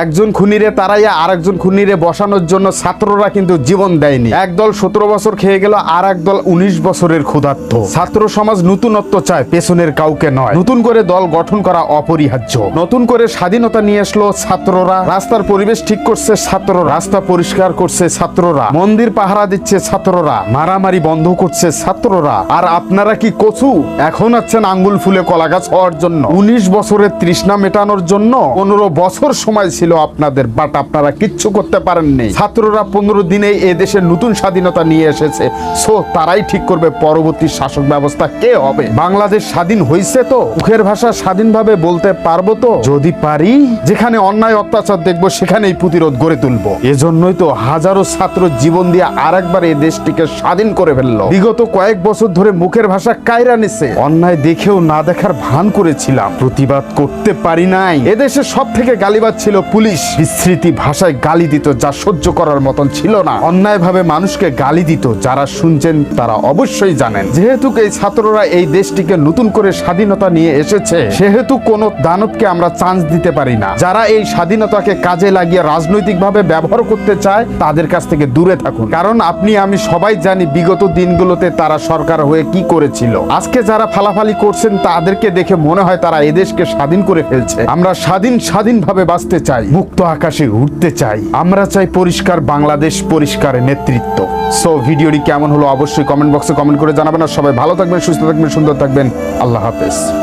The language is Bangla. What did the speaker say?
একজন খুনিরে তারাইয়া আরেকজন খুনিরে বসানোর জন্য ছাত্ররা কিন্তু জীবন দেয়নি। একদল সতেরো বছর খেয়ে গেল আর একদল উনিশ বছরের ক্ষুধার্ত। ছাত্র সমাজ নতুনত্ব চায়, পেছনের কাউকে নয়। নতুন করে দল গঠন করা অপরিহার্য। নতুন করে স্বাধীনতা নিয়ে আসলো ছাত্ররা। রাস্তার পরিবেশ ঠিক করছে ছাত্র রাস্তা পরিষ্কার করছে ছাত্ররা। মন্দির পাহারা দিচ্ছে ছাত্ররা। মারামারি বন্ধ করছে ছাত্ররা। আর আপনারা কি কচু? এখন আছেন আঙ্গুল ফুলে কলা গাছ হওয়ার জন্য। উনিশ বছরের তৃষ্ণা মেটানোর জন্য পনেরো বছর সময় ছিল আপনাদের বাট আপনারা কিচ্ছু করতে পারেননি। ছাত্ররা পনেরো দিনে এ দেশের নতুন স্বাধীনতা নিয়ে এসেছে। সো তারাই ঠিক করবে পরবর্তী শাসক ব্যবস্থা কে হবে। বাংলাদেশ স্বাধীন হয়েছে তো? মুখের ভাষা স্বাধীনভাবে বলতে পারব তো? যদি পারি, যেখানে অন্যায় অত্যাচার দেখব, সেখানেই প্রতিরোধ গড়ে তুলবো। এজন্যই তো হাজারো ছাত্র জীবন দিয়ে আরেকবার এই দেশটিকে স্বাধীন করে ফেলল। বিগত কয়েক বছর ধরে মুখের ভাষা কায়রা নিছে। অন্যায় দেখেও না দেখার ভান করেছিলাম। প্রতিবাদ করতে পারি নাই। এদেশে সব থেকে গালিবাদ ছিল পুলিশ বিস্মৃতি ভাষায় গালি দিত যা সহ্য করার মতন ছিল না। অন্যায়ভাবে মানুষকে গালি দিত, যারা শুনছেন তারা অবশ্যই জানেন। যেহেতু এই ছাত্ররা এই দেশটিকে নতুন করে স্বাধীনতা নিয়ে এসেছে, সেহেতু কোনো দানবকে আমরা চান্স দিতে পারি না। যারা এই স্বাধীনতাকে কাজে লাগিয়ে রাজনৈতিকভাবে ব্যবহার করতে চায়, তাদের কাছ থেকে দূরে থাকুন। কারণ আপনি, আমি সবাই জানি বিগত দিনগুলোতে তারা সরকার হয়ে কি করেছিল। আজকে যারা ফালাফালি করছেন, তাদেরকে দেখে মনে হয় তারা এদেশকে স্বাধীন করে ফেলছে। আমরা স্বাধীন, স্বাধীনভাবে বাঁচতে চাই। মুক্ত আকাশে উঠতে চাই। আমরা চাই পরিষ্কার বাংলাদেশ, পরিষ্কার নেতৃত্ব। সো ভিডিওটি কেমন হলো অবশ্যই কমেন্ট বক্সে কমেন্ট করে জানাবেন। আর সবাই ভালো থাকবেন, সুস্থ থাকবেন, সুন্দর থাকবেন। আল্লাহ হাফেজ।